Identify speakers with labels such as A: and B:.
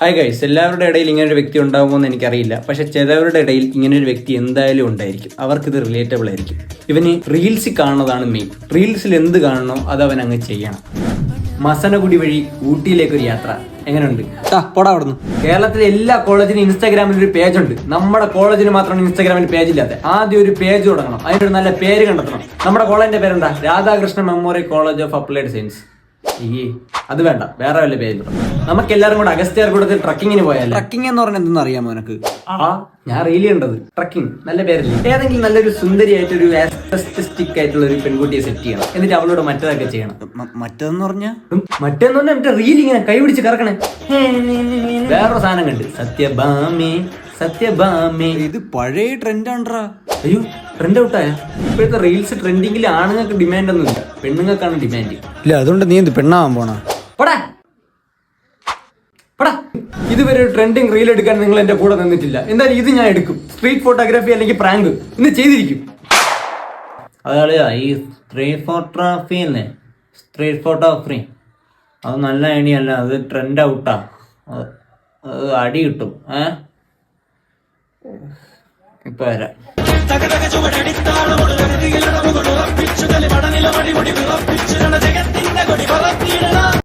A: Hi guys എല്ലാവരുടെ ഇടയിൽ ഇങ്ങനെ ഒരു വ്യക്തി ഉണ്ടാകുമോ എന്ന് എനിക്കറിയില്ല. പക്ഷെ ചിലവരുടെ ഇടയിൽ ഇങ്ങനെ ഒരു വ്യക്തി എന്തായാലും ഉണ്ടായിരിക്കും. അവർക്കിത് റിലേറ്റബിൾ ആയിരിക്കും. ഇവന് റീൽസിൽ കാണുന്നതാണ് മെയിൻ റീൽസിൽ എന്ത് കാണണോ അത് അവൻ അങ്ങ് ചെയ്യണം. മസനഗുടി വഴി ഊട്ടിയിലേക്ക് ഒരു യാത്ര എങ്ങനെയുണ്ട്
B: പോടാ അവിടുന്ന്.
A: കേരളത്തിലെ എല്ലാ കോളേജിനും ഇൻസ്റ്റാഗ്രാമിൽ ഒരു പേജ് ഉണ്ട് നമ്മുടെ കോളേജിന് മാത്രമാണ് ഇൻസ്റ്റാഗ്രാമിൽ പേജ് ഇല്ലാത്ത ആദ്യം ഒരു പേജ് തുടങ്ങണം. അതിനൊരു നല്ല പേര് കണ്ടെത്തണം. നമ്മുടെ കോളേജിന്റെ പേരെന്താ? Radhakrishna memorial college of applied science. ഈ അത് വേണ്ട. വേറെ വല്ല പേര് നമുക്ക് എല്ലാവരും കൂടെ അഗസ്ത്യാർ കൂടത്തിൽ ട്രക്കിങ്ങിന് പോയാലേ?
B: ട്രക്കിംഗ് എന്ന് പറഞ്ഞാൽ എന്തെന്ന് അറിയാമോ എനക്ക്
A: ആ ഞാൻ റീലി കണ്ടത് ട്രക്കിംഗ് നല്ല പേരല്ലേ? ഏതെങ്കിലും നല്ലൊരു സുന്ദരിയായിട്ട് ഒരു ആസ്റ്റിക് ആയിട്ടുള്ള ഒരു പെൺകുട്ടിയെ സെറ്റ് ചെയ്യണം. എന്നിട്ട് അവളോട് മറ്റേതൊക്കെ ചെയ്യണം.
B: മറ്റേന്ന് മറ്റേതെന്ന് പറഞ്ഞാ?
A: മറ്റേന്ന് പറഞ്ഞാൽ മറ്റേ റീൽ ഇങ്ങനെ കൈ പിടിച്ച് കറക്കണേ. വേറൊരു സാധനം കണ്ട്. സത്യഭാമി സത്യഭാമി.
B: ഇത് പഴയ ട്രെൻഡ് ആണ്ട്രാ.
A: അയ്യോ ട്രെൻഡ് ഔട്ടായ ഇപ്പോഴത്തെ റീൽസ് ട്രെൻഡിങ്ങിൽ ആണുങ്ങൾക്ക് ഡിമാൻഡ് ഒന്നുമില്ല പെണ്ണുങ്ങൾക്കാണ് ഡിമാൻഡ്
B: ഇല്ല അതുകൊണ്ട് നീ എന്ത് പെണ്ണാവാൻ പോണ?
A: പോടാ. പോടാ. ഇതുവരെ ഒരു ട്രെൻഡിങ് റീൽ എടുക്കാൻ നിങ്ങൾ എന്റെ കൂടെ നിന്നിട്ടില്ല. എന്തായാലും ഇത് ഞാൻ എടുക്കും. സ്ട്രീറ്റ് ഫോട്ടോഗ്രാഫി അല്ലെങ്കിൽ പ്രാങ്ക് ഇന്ന് ചെയ്തിരിക്കും. അതാണ് ഈ സ്ട്രീറ്റ് ഫോട്ടോഗ്രാഫി അല്ലേ? സ്ട്രീറ്റ് ഫോട്ടോഗ്രാഫി അത് നല്ല ഐഡിയ അല്ല. അത് ട്രെൻഡ് ഔട്ടാ അത് അത് അടി കിട്ടും. ഏ? ഇപ്പൊ വരാം. തകതക ചുവടടിത്താളോട് കരുതിയിലടമുകൾ ഉറപ്പിച്ചു കളി പടനിലമടിമുടി വിറപ്പിച്ചു ജഗത്തിന്റെ കൊടി വളർത്തിയിടണം.